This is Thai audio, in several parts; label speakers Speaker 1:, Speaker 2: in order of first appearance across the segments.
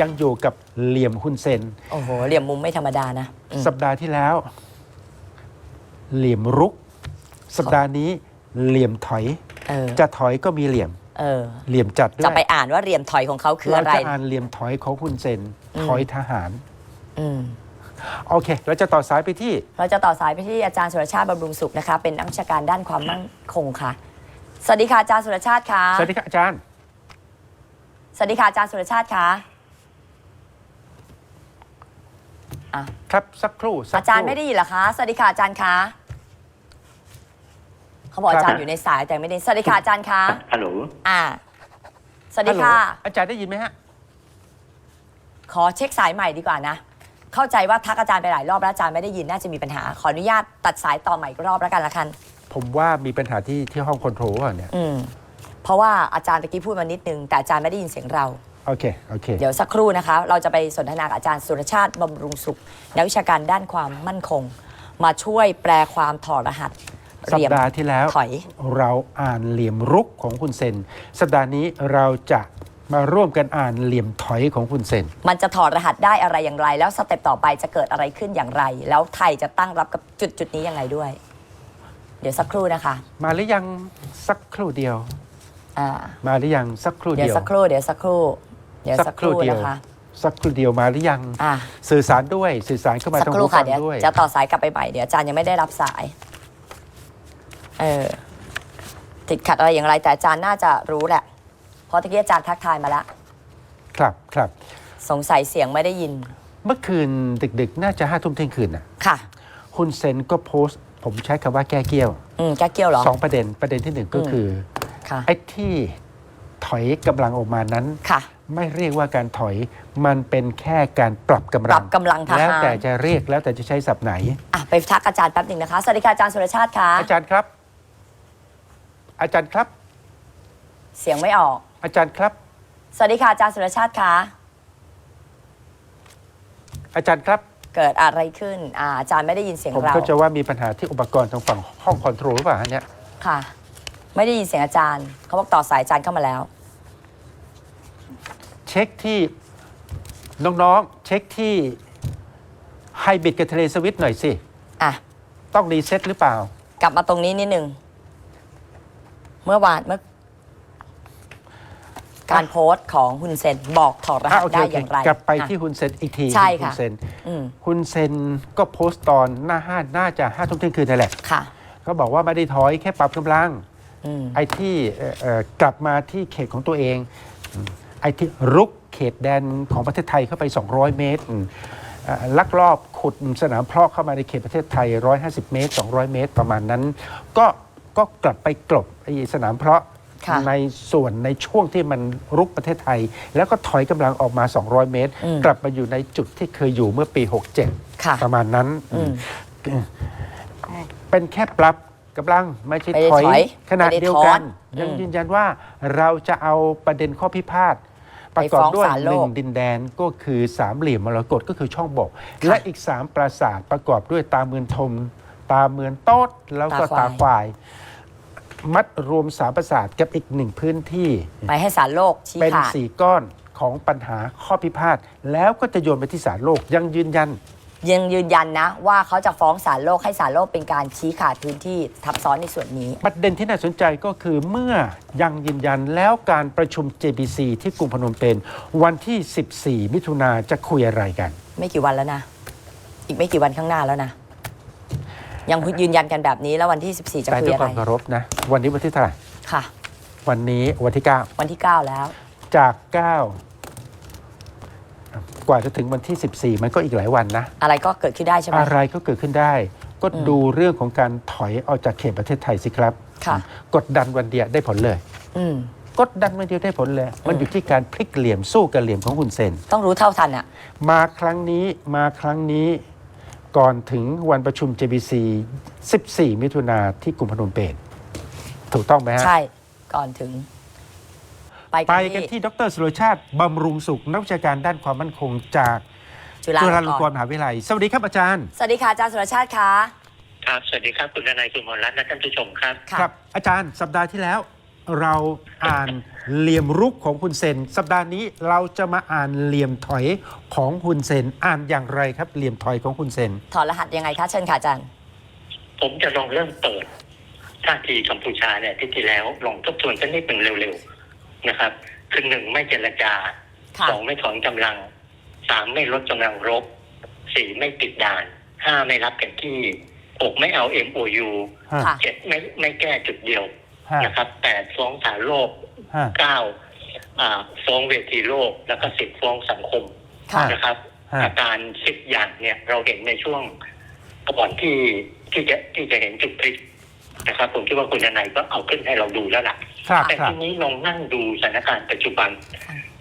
Speaker 1: ยังอยู่กับเหลี่ยมฮุนเซน
Speaker 2: โอ้โหเหลี่ยมมุมไม่ธรรมดานะอืม
Speaker 1: สัปดาห์ที่แล้ว เหลี่ยมรุก สัปดาห์นี้เหลี่ยมถอย
Speaker 2: เออ
Speaker 1: จะถอยก็มีเหลี่ยม
Speaker 2: เออ
Speaker 1: เหลี่ยมจัดด้
Speaker 2: จะ
Speaker 1: วย
Speaker 2: ไปอ่านว่าเหลี่ยมถอยของเขาคือ
Speaker 1: เรา
Speaker 2: อะไร
Speaker 1: จะอ่านเหลี่ยมถอยของฮุนเซน
Speaker 2: อืม
Speaker 1: ถอยทหาร
Speaker 2: อืม
Speaker 1: โอเค เราจะต่อสายไปที่
Speaker 2: เราจะต่อสายไปที่อาจารย์สุรชาติบำรุงสุขนะคะ เป็นนักวิชาการด้านความมั่นคงค่ะ สวัสดีค่ะอาจารย์สุรชาติค่ะ
Speaker 1: สวัสดีครับอาจารย์
Speaker 2: สวัสดีค่ะอาจารย์สุรชาติค่ะ อะ
Speaker 1: ครับสักครู่สักค
Speaker 2: อาจารย์ไม่ได้ยินเหรอคะสวัสดีค่ะอาจารย์คะเขาบอกอาจารย์อยู่ในสายแต่ไม่ได้สวัสดีค่ะอาจารย์คะ
Speaker 3: ฮัลโหล
Speaker 2: อ่าสวัสดี
Speaker 1: ฮัลโหล
Speaker 2: ค่ะ
Speaker 1: อาจารย์ได้ยินไหมฮะ
Speaker 2: ขอเช็คสายใหม่ดีกว่านะ เข้าใจว่าทักอาจารย์ไปหลายรอบแล้วอาจารย์ไม่ได้ยินน่าจะมีปัญหา ขออนุญาตตัดสายต่อใหม่อีกรอบแล้วกันละกัน
Speaker 1: ผมว่ามีปัญหาที่ที่ห้องคอนโทรลอะเนี่ย
Speaker 2: อืม เพราะว่าอาจารย์ตะกี้พูดมานิดนึง แต่อาจารย์ไม่ได้ยินเสียงเรา
Speaker 1: โอเค โอเค
Speaker 2: เดี๋ยวสักครู่นะคะ เราจะไปสนทนากับอาจารย์สุรชาติบำรุงสุข นักวิชาการด้านความมั่นคง มาช่วยแปลความถอดรหัส
Speaker 1: สัป
Speaker 2: เหลี่ยม
Speaker 1: ดาห์ที่แล้ว
Speaker 2: ถอย
Speaker 1: เราอ่านเหลี่ยมรุกของคุณเซน สัปดาห์นี้เราจะมาร่วมกันอ่านเหลี่ยมถอยของคุณเซน
Speaker 2: มันจะถอดรหัสได้อะไรอย่างไร แล้วสเต็ปต่อไปจะเกิดอะไรขึ้นอย่างไร แล้วไทยจะตั้งรับกับจุดจุดๆนี้ยังไงด้วย เดี๋ยวสักครู่นะคะ
Speaker 1: มาหรือยังสักครู่เดียว
Speaker 2: อ่า
Speaker 1: มาหรือยังสักครู่
Speaker 2: เดี๋ยว
Speaker 1: เดียว
Speaker 2: สักครู่เดี๋ยวสักครู่ เดี๋ยวสักครู่
Speaker 1: เดียว
Speaker 2: นะคะ
Speaker 1: สักครู่เดียวมาหรือยัง
Speaker 2: อ่า
Speaker 1: สื่อสารด้วยสื่อสารเข้ามา
Speaker 2: สัก
Speaker 1: ทาง
Speaker 2: ครู่
Speaker 1: หู
Speaker 2: ค่ะ
Speaker 1: ฟัง
Speaker 2: เดี๋ยว
Speaker 1: ด้วย
Speaker 2: จะต่อสายกลับไปใหม่เดี๋ยวอาจารย์ยังไม่ได้รับสาย เออติดขัดอะไรอย่างไรแต่อาจารย์น่าจะรู้แหละ เพราะตะกี้อาจารย์ทักทายมาแล้ว
Speaker 1: ครับครับ
Speaker 2: สงสัยเสียงไม่ได้ยิน
Speaker 1: เมื่อคืนดึกๆ น่าจะห้าทุ่มเที่ยงคืนน่ะ
Speaker 2: ค่ะ
Speaker 1: คุณเซนก็โพสต์ ผมใช้คำว่าแก้เกี้ยว
Speaker 2: อืมแก้เกี้ยวเหรอ
Speaker 1: สองประเด็นประเด็นที่หนึ่งก็
Speaker 2: อืม
Speaker 1: คือ
Speaker 2: ค่ะ
Speaker 1: ไอ้ที่ถอยกำลังออกมานั้น
Speaker 2: ค่ะ
Speaker 1: ไม่เรียกว่าการถอย มันเป็นแค่การปรับกำ
Speaker 2: ป
Speaker 1: ลั
Speaker 2: รับกำลังทหาร
Speaker 1: แล้วแต่จะเรียกแล้วแต่จะใช้ศัพท์ไหน
Speaker 2: อะไปทักอาจารย์แป๊บหนึ่งนะคะ สวัสดีค่ะอาจารย์สุรชาติค่ะ
Speaker 1: อาจารย์ครับ อาจารย์ครับ
Speaker 2: เสียงไม่ออก
Speaker 1: อาจารย์ครับ
Speaker 2: สวัสดีค่ะอาจารย์สุรชาติค่ะ
Speaker 1: อาจารย์ครับ
Speaker 2: เกิดอะไรขึ้นอ่าอาจารย์ไม่ได้ยินเสียง
Speaker 1: ผม
Speaker 2: เรา
Speaker 1: เข้าใจว่ามีปัญหาที่อุปกรณ์ทางฝั่งห้องคอนโทรลหรือเปล่าฮะเนี่ย
Speaker 2: ค่ะ ไม่ได้ยินเสียงอาจารย์ เขาบอกต่อสายอาจารย์เข้ามาแล้ว
Speaker 1: เช็คที่น้องๆ เช็คที่ไฮบิดกับเทเลสวิตหน่อยสิ
Speaker 2: อะ
Speaker 1: ต้องรีเซ็ตหรือเปล่า
Speaker 2: กลับมาตรงนี้นิดนึง เมื่อวานเมื่อ การโพสต์ของฮุนเซนบอกถอดรหั
Speaker 1: อะ
Speaker 2: ส
Speaker 1: โอเค
Speaker 2: ได้
Speaker 1: โอเค
Speaker 2: อย่างไร
Speaker 1: กลับไป
Speaker 2: อะ
Speaker 1: ที่ฮุนเซนอีกที
Speaker 2: ใช่
Speaker 1: ฮุ
Speaker 2: ค่ะ
Speaker 1: นเซน
Speaker 2: อืม
Speaker 1: ฮุนเซนก็โพสต์ตอนหน้าห้าน่าจะห้าทุ่มเที่ยงคืนนั่นแหละ
Speaker 2: ค่ะ
Speaker 1: เขาบอกว่าไม่ได้ถอยแค่ปรับกำลัง
Speaker 2: อืม
Speaker 1: ไอ้ที่เอ่อเอ่อกลับมาที่เขตของตัวเองอืม ไอ้ที่รุกเขตแดนของประเทศไทยเข้าไป 200 เมตรอืมเอ่อลักลอบขุดสนามเพาะเข้ามาในเขตประเทศไทย 150 เมตร 200 เมตรประมาณนั้น ก็ก็กลับไปกลบไอ้สนามเพาะ
Speaker 2: ค่ะ
Speaker 1: ในส่วนในช่วงที่มันรุกประเทศไทย แล้วก็ถอยกำลังออกมา 200 เมตร
Speaker 2: อืม
Speaker 1: กลับมาอยู่ในจุดที่เคยอยู่เมื่อปี
Speaker 2: ค่ะ
Speaker 1: 67 ประมาณนั้น
Speaker 2: อืม
Speaker 1: เป็นแค่ปรับ กำลังไม่ใช่
Speaker 2: ไม่ได้
Speaker 1: ถอย
Speaker 2: ถอย
Speaker 1: ขณะ
Speaker 2: ไม่ได้
Speaker 1: เดียวกัน
Speaker 2: ถอน
Speaker 1: ยัง
Speaker 2: อืม
Speaker 1: ยืนยันว่าเราจะเอาประเด็นข้อพิพาทประกอบ
Speaker 2: ไปฟ้อง
Speaker 1: ด้วย
Speaker 2: ศาลโล
Speaker 1: ห
Speaker 2: ก
Speaker 1: นึ่งดินแดนก็คือสามเหลี่ยมมรกตก็คือช่องบก และอีกสามปราสาทประกอบด้วยตาเมือนทม ตาเมือนโต๊ดแล้วก็ตาควาย มัดรวมสามปราสาทกับอีกหนึ่งพื้นที่
Speaker 2: ไปให้สารโลกชี้
Speaker 1: เป็น
Speaker 2: ขาด
Speaker 1: สี่ก้อนของปัญหาข้อพิพาทแล้วก็จะโยนไปที่ศาลโลกยังยืนยัน
Speaker 2: ยังยืนยันนะ ว่าเขาจะฟ้องศาลโลกให้ศาลโลกเป็นการชี้ขาดพื้นที่ทับซ้อนในส่วนนี้
Speaker 1: ประเด็นที่น่าสนใจก็คือเมื่อยังยืนยันแล้วการประชุม JBC ที่กรุงพนมเปญวันที่ 14 มิถุนาจะคุยอะไรกัน
Speaker 2: ไม่กี่วันแล้วนะ อีกไม่กี่วันข้างหน้าแล้วนะ ยังยืนยันกันแบบนี้แล้ววันที่ 14 จะ
Speaker 1: แต่
Speaker 2: คุย
Speaker 1: ด้วย
Speaker 2: อะ
Speaker 1: ค
Speaker 2: ไร
Speaker 1: วามเคารพนะ วันนี้วันที่เท่าไหร่
Speaker 2: ค่ะ
Speaker 1: วันนี้วันที่
Speaker 2: วันที่ 9 แล้ว
Speaker 1: 9จาก 9 กว่าจะถึงวันที่ 14 มันก็อีกหลายวันนะ
Speaker 2: อะไรก็เกิดขึ้นได้ใช่ไหม
Speaker 1: อะไรก็เกิดขึ้นได้ ก็ดูเรื่องของการถอยออกจากเขตประเทศไทยสิครับ
Speaker 2: ค่ะ
Speaker 1: กดดันวันเดียวได้ผลเลย
Speaker 2: อืม
Speaker 1: กดดันวันเดียวได้ผลเลย มันอยู่ที่การพลิกเหลี่ยมสู้กับเหลี่ยมของคุณเซน
Speaker 2: ต้องรู้เท่าทันอะ
Speaker 1: มาครั้งนี้มาครั้งนี้ก่อนถึงวันประชุม JBC 14 มิถุนาที่กรุงพนมเปญถูกต้องไหมฮะ
Speaker 2: ใช่ ก่อนถึง ไป
Speaker 1: ไป
Speaker 2: กั
Speaker 1: กัน
Speaker 2: นที่
Speaker 1: ที่ดรสุรชาติบำรุงสุขนักวิชาการด้านความมั่นคงจาก
Speaker 2: จุฬา
Speaker 1: จุฬา
Speaker 2: ล
Speaker 1: ล
Speaker 2: ง
Speaker 1: ง
Speaker 2: ก
Speaker 1: ก
Speaker 2: ร
Speaker 1: ร
Speaker 2: ณ์
Speaker 1: ณ์มหาวิทยาลัย สวัสดีครับอาจารย์
Speaker 2: สวัสดีค่ะอาจารย์สุรชาติคะ
Speaker 3: ครับ สวัสดีครับคุณนายคุณหมอรัตน์และท่านผู้ชมครับ
Speaker 2: ค่ะ
Speaker 1: ครับ อาจารย์สัปดาห์ที่แล้ว เราอ่านเหลี่ยมรุกของคุณเซน สัปดาห์นี้เราจะมาอ่านเหลี่ยมถอยของคุณเซน อ่านอย่างไรครับ เหลี่ยมถอยของคุณเซน
Speaker 2: ถอดรหัสยังไงคะเชิญค่ะอาจารย์
Speaker 3: ผมจะลองเริ่มเปิดท่าทีกัมพูชาเนี่ยที่ที่แล้วลองทบทวนสักนิดหนึ่งเร็วๆ นะครับคือหนึ่งไม่เจรจา
Speaker 2: ค่ะ
Speaker 3: สองไม่ถอนกำลังสามไม่ลดกำลังรบสี่ไม่ติดด่านห้าไม่รับแผนที่หกไม่เอา MOU
Speaker 1: ฮะ
Speaker 2: ค่ะ
Speaker 3: เจ็ดไม่ไม่แก้จุดเดียว
Speaker 1: ฮะ
Speaker 3: นะครับแปดฟ้องศาลโลก
Speaker 1: ฮะ
Speaker 3: เก้าอ่าฟ้องเวทีโลก แล้วก็สิบฟ้องสังคม
Speaker 2: ค่ะ
Speaker 3: นะครับ
Speaker 1: ฮะ
Speaker 3: อาการสิบอย่างเนี่ยเราเห็นในช่วงก่อนที่ที่จะที่จะเห็นจุดพลิก นะครับผมคิดว่าคุณนายก็เอาขึ้นให้เราดูแล้วล่ะ
Speaker 1: ครับ
Speaker 3: แต่
Speaker 1: ครับ
Speaker 3: ทีนี้ลองนั่งดูสถานการณ์ปัจจุบัน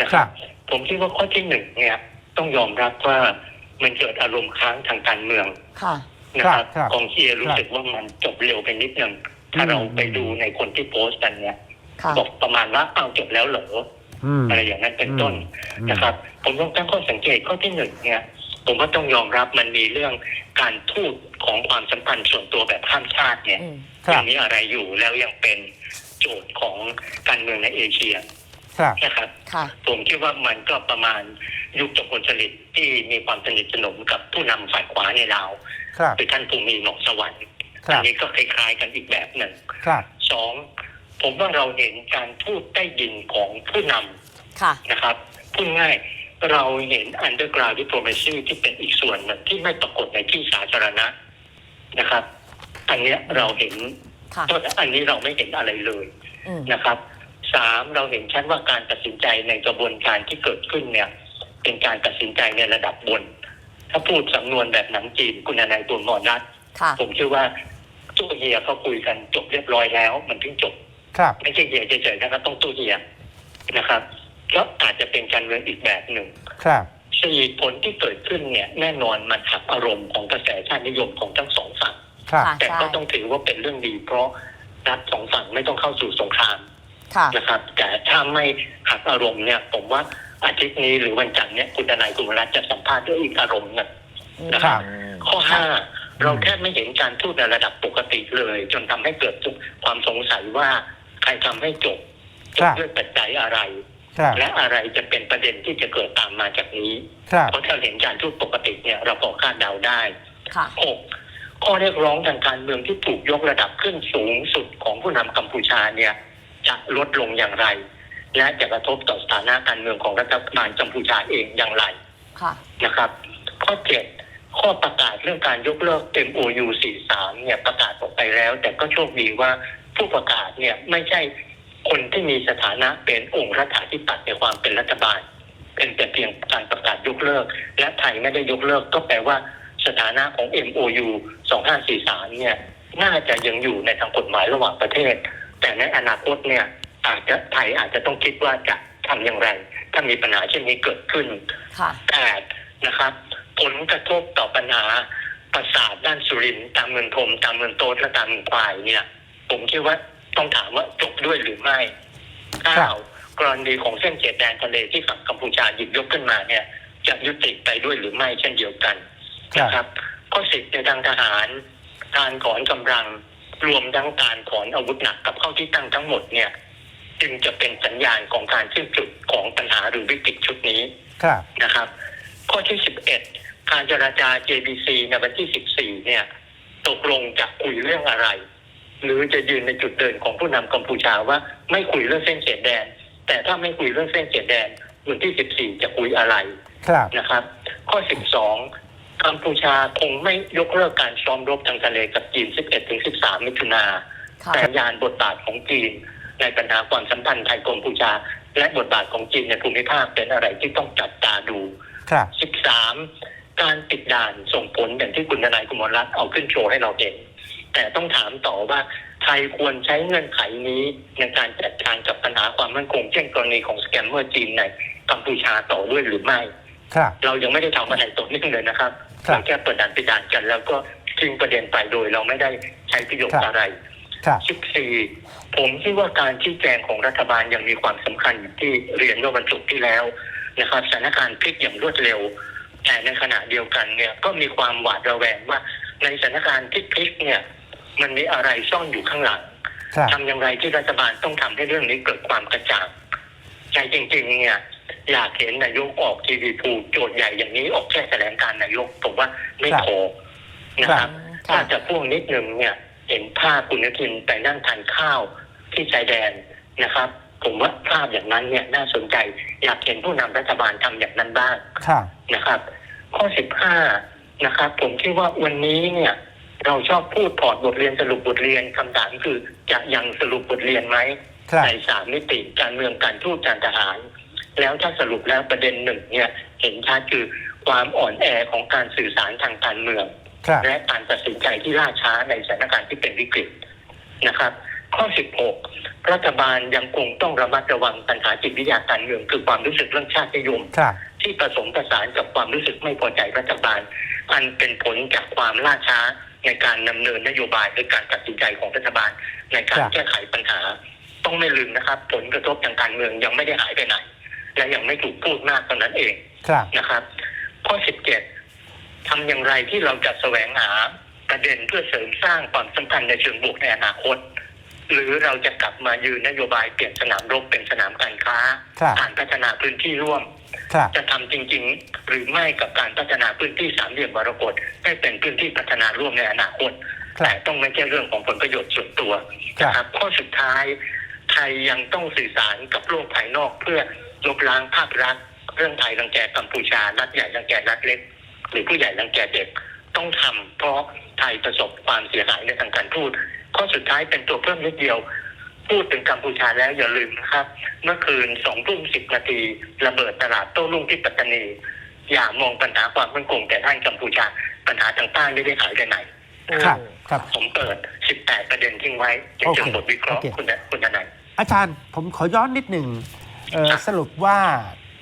Speaker 3: นะค
Speaker 1: ครั
Speaker 3: รับ บ ผมคิดว่าข้อที่หนึ่งเนี่ย ต้องยอมรับว่ามันเกิดอารมณ์ค้างทางการเมือง
Speaker 2: ค่ะ
Speaker 3: นะครับ
Speaker 1: ครับ
Speaker 3: กองเชียร์รู้สึกว่ามันจบเร็วไปนิดนึงถ้า
Speaker 1: อืม
Speaker 3: เราไปดูในคนที่โพสต์กันเนี่ย
Speaker 2: ค่ะ
Speaker 3: บอกประมาณว่าเอาจบแล้วเหรอ
Speaker 1: อืม
Speaker 3: อะไรอย่างนั้นเป็นต้น
Speaker 1: อืม
Speaker 3: นะครับผมต้องตั้งข้อสังเกตข้อที่หนึ่งเนี่ย ผมก็ต้องยอมรับมันมีเรื่องการทูตของความสัมพันธ์ส่วนตัวแบบข้ามชาติเนี่ย
Speaker 2: อืม
Speaker 1: ครั
Speaker 3: ยั
Speaker 1: บ
Speaker 3: งมีอะไรอยู่แล้วยังเป็นโจทย์ของการเมืองในเอเชีย
Speaker 1: ครับ
Speaker 3: นะครับ
Speaker 2: ค่ะ
Speaker 3: ผมคิดว่ามันก็ประมาณยุคจงคนสลิดที่มีความสนิทสนมกับผู้นำฝ่ายขวาในลาว
Speaker 1: ครับ
Speaker 3: คือท่านภูมิหนองสวรรค์
Speaker 1: ครับ
Speaker 3: อันี้ก็คล้ายๆกันอีกแบบหนึ่ง
Speaker 1: ครับ
Speaker 3: สองผมว่าเราเห็นการพูดใต้ดินของผู้นำ
Speaker 2: ค่ะ
Speaker 3: นะครับพูดง่ายเราเห็น underground diplomacy ที่เป็นอีกส่วนหนึ่งที่ไม่ปรากฏในที่สาธารณะนะครับ อันเนี้ยเราเห็น
Speaker 2: ค่ะ
Speaker 3: โทษนะอันนี้เราไม่เห็นอะไรเลย
Speaker 2: อืม
Speaker 3: นะครับสามเราเห็นชัดว่าการตัดสินใจในกระบวนการที่เกิดขึ้นเนี่ย เป็นการตัดสินใจในระดับบน ถ้าพูดสำนวนแบบหนังจีนคุณนายตุลหมอนัท
Speaker 2: ค่ะ
Speaker 3: ผมเชื่อว่าตู้เฮียเขาคุยกันจบเรียบร้อยแล้ว มันถึงจบ
Speaker 1: ครับ
Speaker 3: ไม่ใช่เฮียเฉยๆนะครับต้องตู้เฮียนะครับก็อาจจะเป็นการเมืองอีกแบบหนึ่ง
Speaker 1: ครับ
Speaker 3: สี่ผลที่เกิดขึ้นเนี่ยแน่นอนมันหักอารมณ์ของกระแสชาตินิยมของทั้งสองฝั่ง
Speaker 1: ครับ
Speaker 2: ค่ะ
Speaker 3: แต่
Speaker 2: ใช่
Speaker 3: ก็ต้องถือว่าเป็นเรื่องดี เพราะรัฐสองฝั่งไม่ต้องเข้าสู่สงคราม
Speaker 2: ค่ะ
Speaker 3: นะครับ แต่ถ้าไม่หักอารมณ์เนี่ย ผมว่าอาทิตย์นี้หรือวันจันทร์เนี่ยคุณทนายคุณวรัตน์จะสัมภาษณ์ด้วยอีกอารมณ์หนึง
Speaker 1: ครับ
Speaker 3: ข้อห้าเราแทบไม่เห็นการพูดในระดับปกติเลย จนทำให้เกิดความสงสัยว่าใครทำให้จบจ
Speaker 1: ครับ บ
Speaker 3: ด้วยปัจจัยอะไร
Speaker 1: ครับ
Speaker 3: และอะไรจะเป็นประเด็นที่จะเกิดตามมาจากนี้
Speaker 1: ครับ
Speaker 3: เพราะถ้าเห็นการพูดปกติเนี่ยเราพอคาดเดาได้
Speaker 2: ค่ะ
Speaker 3: หก ข้อเรียกร้องทางการเมืองที่ถูกยกระดับขึ้นสูงสุดของผู้นำกัมพูชาเนี่ยจะลดลงอย่างไร และจะกระทบต่อสถานะการเมืองของรัฐบาลกัมพูชาเองอย่างไร
Speaker 2: ค่ะ
Speaker 3: นะครับ ข้อเจ็ดข้อประกาศเรื่องการยกเลิก MOU 43เนี่ยประกาศออกไปแล้ว แต่ก็โชคดีว่าผู้ประกาศเนี่ยไม่ใช่คนที่มีสถานะเป็นองค์รัฐาธิปัตย์ในความเป็นรัฐบาล เป็นแต่เพียงการประกาศยกเลิก และไทยไม่ได้ยกเลิกก็แปลว่า สถานะของ MOU 2543 เนี่ย น่าจะยังอยู่ในทางกฎหมายระหว่างประเทศ แต่ในอนาคตเนี่ย อาจจะไทยอาจจะต้องคิดว่าจะทำอย่างไร ถ้ามีปัญหาเช่นนี้เกิดขึ้น
Speaker 2: ค่ะ
Speaker 3: แปดนะครับ ผลกระทบต่อปัญหาประสาทด้านสุรินทร์ตามเมืองทม ตามเมืองโตนและตามเมืองควายเนี่ย ผมคิดว่าต้องถามว่าจบด้วยหรือไม่
Speaker 1: ครั
Speaker 3: เก้า
Speaker 1: บ
Speaker 3: กรณีของเส้นเขตแดนทะเลที่ฝั่งกัมพูชาหยิบยกขึ้นมาเนี่ยจะยุติไปด้วยหรือไม่เช่นเดียวกัน
Speaker 1: ครับ
Speaker 3: นะครับข้อสิบในทางทหารการถอนกำลังรวมทั้งการถอนอาวุธหนักกับเข้าที่ตั้งทั้งหมดเนี่ย จึงจะเป็นสัญญาณของการสิ้นสุดของปัญหาหรือวิกฤตชุดนี้
Speaker 1: ครับ
Speaker 3: นะครับ ข้อที่11การเจราจา JBC ในวันที่14เนี่ยตกลงจะคุยเรื่องอะไร หรือจะยืนในจุดเดินของผู้นำกัมพูชาว่าไม่คุยเรื่องเส้นเขตแดน แต่ถ้าไม่คุยเรื่องเส้นเขตแดนวันที่14จะคุยอะไร
Speaker 1: ครับ
Speaker 3: นะครับ ข้อ12 กัมพูชาคงไม่ยกเลิกการซ้อมรบทางทะเลกับจีน 11-13 มิถุนา
Speaker 2: ค่ะ
Speaker 3: แต่ยานบทบาทของจีน ในปัญหาความสัมพันธ์ไทยกัมพูชา และบทบาทของจีนในภูมิภาคเป็นอะไรที่ต้องจับตาดู
Speaker 1: ครับ
Speaker 3: 13 การปิดด่านส่งผลอย่างที่คุณทนายกุมรรัตน์เอาขึ้นโชว์ให้เราเห็น แต่ต้องถามต่อว่าไทยควรใช้เงื่อนไขนี้ในการจัดการกับปัญหาความมั่นคงเช่นกรณีของสแกมเมอร์จีนในกัมพูชาต่อด้วยหรือไม่
Speaker 1: ครับ
Speaker 3: เรายังไม่ได้ทำอะไรต่อเนื่องเลยนะครับ
Speaker 1: ครับ
Speaker 3: เราแค่เปิดด่านปิดด่านกัน แล้วก็ทิ้งประเด็นไปโดย เราไม่ได้ใช้ประโยช
Speaker 1: ครั
Speaker 3: น์
Speaker 1: บ
Speaker 3: อะไร
Speaker 1: ครับ
Speaker 3: 14 ผมคิดว่าการชี้แจงของรัฐบาลยังมีความสำคัญอย่างที่เรียนเมื่อวันศุกร์ที่แล้วนะครับสถานการณ์พลิกอย่างรวดเร็ว แต่ในขณะเดียวกันเนี่ยก็มีความหวาดระแวงว่า ในสถานการณ์ที่พลิกเนี่ย มันมีอะไรซ่อนอยู่ข้างหลัง
Speaker 1: ครับ
Speaker 3: ทำอย่างไรที่รัฐบาลต้องทำให้เรื่องนี้เกิดความกระจ่างใจจริง ๆ เนี่ย อยากเห็นนายกออกทีวีพูโจทย์ใหญ่อย่างนี้ออกแค่แถลงการนายกผมว่าไม่
Speaker 1: ครับ
Speaker 3: พอนะครับ
Speaker 2: ครับ
Speaker 3: ถ้าจะพ่วงนิดนึงเนี่ยเห็นภาพคุณนทินไปนั่งทานข้าวที่ชายแดนนะครับ ผมว่าภาพอย่างนั้นเนี่ยน่าสนใจ อยากเห็นผู้นำรัฐบาลทำอย่างนั้นบ้าง
Speaker 1: ครับ
Speaker 3: นะครับข้อ 15 นะครับ ผมคิดว่าวันนี้เนี่ย เราชอบพูดถอดบทเรียนสรุปบทเรียนคำถามคือจะยังสรุปบทเรียนไหม
Speaker 1: ครับ
Speaker 3: ในสามมิติการเมืองการทูตการทหาร แล้วถ้าสรุปแล้วประเด็นหนึ่งเนี่ยเห็นชัดคือความอ่อนแอของการสื่อสารทางการเมือง
Speaker 1: ครับ
Speaker 3: และการตัดสินใจที่ล่าช้าในสถานการณ์ที่เป็นวิกฤตนะครับ ข้อ 16 รัฐบาลยังคงต้องระมัดระวังปัญหาจิตวิทยาการเมืองคือความรู้สึกเรื่องชาตินิยม
Speaker 1: ครับ
Speaker 3: ที่ผสมผสานกับความรู้สึกไม่พอใจรัฐบาล อันเป็นผลจากความล่าช้าในการดำเนินนโยบายหรือการตัดสินใจของรัฐบาล ในการ
Speaker 1: ครับ
Speaker 3: แก้ไขปัญหา ต้องไม่ลืมนะครับ ผลกระทบทางการเมืองยังไม่ได้หายไปไหน และยังไม่ถูกพูดมากเท่านั้นเอง
Speaker 1: ครับ
Speaker 3: นะครับ ข้อ17ทำอย่างไรที่เราจะแสวงหาประเด็นเพื่อเสริมสร้างความสัมพันธ์ในเชิงบวกในอนาคต หรือเราจะกลับมายืนนโยบายเปลี่ยนสนามรบเป็นสนามการค้า
Speaker 1: ครับ
Speaker 3: การพัฒนาพื้นที่ร่วม
Speaker 1: ครับ
Speaker 3: จะทำจริง ๆ หรือไม่กับการพัฒนาพื้นที่สามเหลี่ยมมรกตให้เป็นพื้นที่พัฒนาร่วมในอนาคต
Speaker 1: ครับ
Speaker 3: แต่ต้องไม่ใช่เรื่องของผลประโยชน์ส่วนตัว
Speaker 1: ครับ
Speaker 3: นะครับข้อสุดท้ายไทยยังต้องสื่อสารกับโลกภายนอกเพื่อ ลบล้างภาพลักษณ์เรื่องไทยรังแกกัมพูชารัฐใหญ่รังแกรัฐเล็ก หรือผู้ใหญ่รังแกเด็กต้องทำเพราะไทยประสบความเสียหายในทางการทูตข้อสุดท้ายเป็นตัวเพิ่มนิดเดียว พูดถึงกัมพูชาแล้วอย่าลืมนะครับ เมื่อคืนสองทุ่มสิบนาทีระเบิดตลาดโต้รุ่งที่ปัตตานี อย่ามองปัญหาความมั่นคงแต่ท่านกัมพูชา ปัญหาทางใต้ไม่ได้หายไปไหน
Speaker 1: ครับครับ
Speaker 3: ผมเปิด 18 ประเด็นทิ้งไว้ในเชิง
Speaker 1: โอเค
Speaker 3: บทวิเคราะห์
Speaker 1: โอเค
Speaker 3: คุณคุณทนาย
Speaker 1: อาจารย์ผมขอย้อนนิดหนึ่ง เอ่อ
Speaker 3: ครับ
Speaker 1: สรุปว่า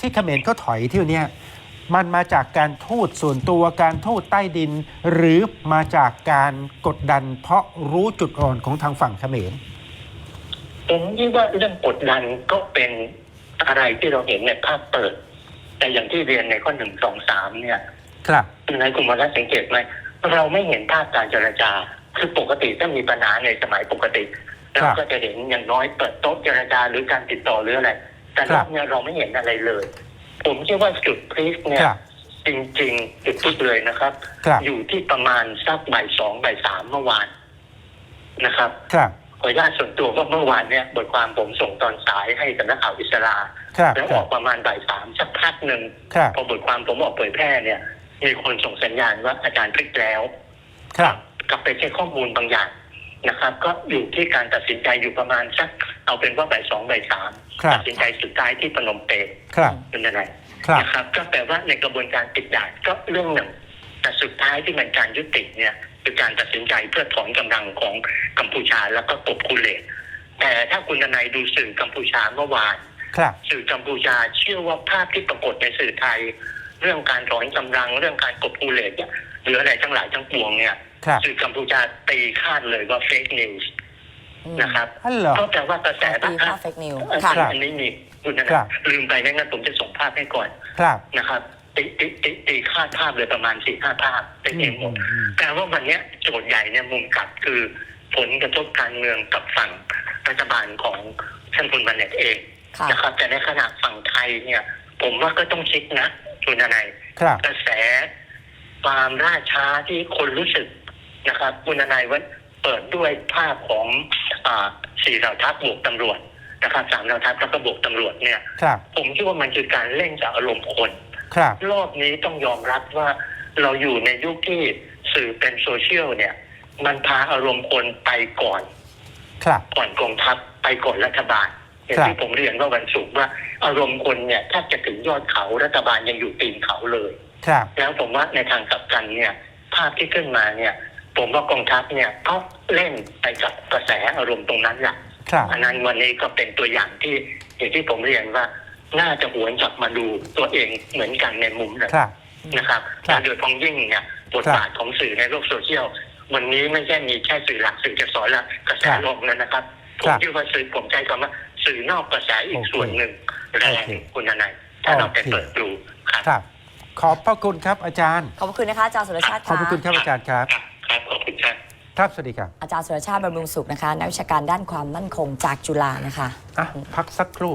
Speaker 1: ที่เขมรเขาถอยเที่ยวเนี้ยมันมาจากการทูตส่วนตัวการทูตใต้ดิน หรือมาจากการกดดัน เพราะรู้จุดอ่อนของทางฝั่งเขมร
Speaker 3: ผมคิดว่าเรื่องกดดันก็เป็นอะไรที่เราเห็นในภาพเปิด แต่อย่างที่เรียนในข้อหนึ่งสองสามเนี่ย
Speaker 1: ครับ
Speaker 3: นายคุณมารัสังเกตไหมเราไม่เห็นภาพการเจรจา คือปกติถ้ามีปัญหาในสมัยปกติ
Speaker 1: ครั
Speaker 3: เรา
Speaker 1: บ
Speaker 3: ก็จะเห็นอย่างน้อยเปิดโต๊ะเจรจาหรือการติดต่อหรืออะไร แต่
Speaker 1: ค
Speaker 3: ร
Speaker 1: รั
Speaker 3: อบบเนี้ยเราไม่เห็นอะไรเลย ผมคิดว่าจุดพลิกเนี่
Speaker 1: ค
Speaker 3: ย
Speaker 1: รับ
Speaker 3: จริงๆจุดพลิกเลยนะครับ
Speaker 1: ครับ
Speaker 3: อยู่ที่ประมาณสักบ่ายสองบ่ายสามเมื่อวานนะครับ
Speaker 1: ครับ
Speaker 3: ขออนุญาตส่วนตัวว่าเมื่อวานเนี่ยบทความผมส่งตอนสายให้สำนักข่าวอิสรา
Speaker 1: ครับ
Speaker 3: แล้ว
Speaker 1: ค
Speaker 3: อ
Speaker 1: รั
Speaker 3: อบ กประมาณบ่ายสามสักพักหนึ่ง
Speaker 1: ครับ
Speaker 3: พอบทความผมออกเผยแพร่เนี่ย มีคนส่งสัญญาณว่าอาจารย์พลิกแล้ว
Speaker 1: ครับ
Speaker 3: กลับไปเช็คข้อมูลบางอย่าง นะครับ ก็อยู่ที่การตัดสินใจอยู่ประมาณสักเอาเป็นว่าบ่ายสองบ่ายสาม
Speaker 1: ครับ
Speaker 3: ตัดสินใจสุดท้ายที่พนมเปญ
Speaker 1: ครับ
Speaker 3: เป็นยังไง
Speaker 1: ครับ
Speaker 3: นะครับ ก็แปลว่าในกระบวนการติดด่านก็เรื่องหนึ่ง แต่สุดท้ายที่มันการยุติเนี่ยคือการตัดสินใจเพื่อถอนกำลังของกัมพูชาแล้วก็กบคูเลตแต่ถ้าคุณทนายดูสื่อกัมพูชาเมื่อวาน
Speaker 1: ครับ
Speaker 3: สื่อกัมพูชาเชื่อว่าภาพที่ปรากฏในสื่อไทย เรื่องการถอนกำลังเรื่องการกบคูเลตเนี่ยหรืออะไรทั้งหลายทั้งปวงเนี่ย
Speaker 1: ครับ
Speaker 3: สื่อกัมพูชาตีคาดเลยว่าเฟกนิวส์
Speaker 2: อืม
Speaker 3: นะครับ
Speaker 1: ฮัลโหล
Speaker 3: ก็แปลว่ากระแส
Speaker 2: ตีภาพเฟกนิว
Speaker 3: อัน
Speaker 2: ค่ะ
Speaker 3: นี้อันนี้มีคุณนะ
Speaker 1: ครั
Speaker 3: นะ
Speaker 1: บ
Speaker 3: ลืมไปไม่งั้นผมจะส่งภาพให้ก่อน
Speaker 1: ครับ
Speaker 3: นะครับตีตีตีตีคาดภาพเลยประมาณสี่ห้าภาพเป็นเองหมด
Speaker 1: อืม
Speaker 3: แต่ว่าวันเนี้ยโจทย์ใหญ่เนี่ยมุมกลับคือผลกระทบการเมืองกับฝั่งรัฐบาลของท่านคุณบันเนตเอง
Speaker 2: ค่ะ
Speaker 3: นะครับแต่ในขณะฝั่งไทยเนี่ย ผมว่าก็ต้องคิดนะคุณนาย
Speaker 1: ครับ
Speaker 3: กระแสความล่าช้าที่คนรู้สึก นะครับคุณนายว่าเปิดด้วยภาพของอ่าสี่เหล่าทัพบวกตำรวจนะครับสามเหล่าทัพแล้วก็บวกตำรวจเนี่ย
Speaker 1: ครับ
Speaker 3: ผมคิดว่ามันคือการเล่นจากอารมณ์คน
Speaker 1: ครับ
Speaker 3: รอบนี้ต้องยอมรับว่าเราอยู่ในยุคที่สื่อเป็นโซเชียลเนี่ย มันพาอารมณ์คนไปก่อน
Speaker 1: ครับ
Speaker 3: ก่อนกองทัพไปก่อนรัฐบาลอย่าง
Speaker 1: ครับ
Speaker 3: ที่ผมเรียนว่าวันศุกร์ว่าอารมณ์คนเนี่ยถ้าจะถึงยอดเขารัฐบาลยังอยู่ตีนเขาเลย
Speaker 1: ครับ
Speaker 3: แล้วผมว่าในทางกลับกันเนี่ย ภาพที่ขึ้นมาเนี่ย ผมว่ากองทัพเนี่ยก็เล่นไปกับกระแสอารมณ์ตรงนั้นแหละ
Speaker 1: ครับ
Speaker 3: อันนั้นวันนี้ก็เป็นตัวอย่างที่อย่างที่ผมเรียนว่า น่าจะหวนกลับมาดูตัวเองเหมือนกันในมุมนั้น
Speaker 1: ครับ
Speaker 3: นะครับ
Speaker 1: ครับ
Speaker 3: และโดยพ้องยิ่งเนี่ยบทบาทของสื่อในโลกโซเชียลวันนี้ไม่ใช่มีแค่สื่อหลักสื่อจะสอนละกระแส
Speaker 1: ครับ
Speaker 3: โลกนั้นนะครับผ
Speaker 1: ครั
Speaker 3: ม
Speaker 1: บ
Speaker 3: คิดว่าสื่อผมใช้คำว่าสื่อนอกกระแสอี
Speaker 1: โอกเค
Speaker 3: ส่วนหนึ่งแร
Speaker 1: โองเค
Speaker 3: คุณนายถ้าเราไป
Speaker 1: โอเค
Speaker 3: เปิดดูครับ
Speaker 1: ครับขอบพระคุณครับอาจารย์
Speaker 2: ขอบพระคุณนะคะอาจารย์สุรชาติ
Speaker 1: ขอบพระคุณครับอาจารย์ครับ
Speaker 3: ครับครับขอบคุณครับ
Speaker 1: ครับสวัสดีครับ
Speaker 2: อาจารย์สุรชาติบำรุงสุขนะคะ นักวิชาการด้านความมั่นคงจากจุฬานะคะ
Speaker 1: อะพักสักครู่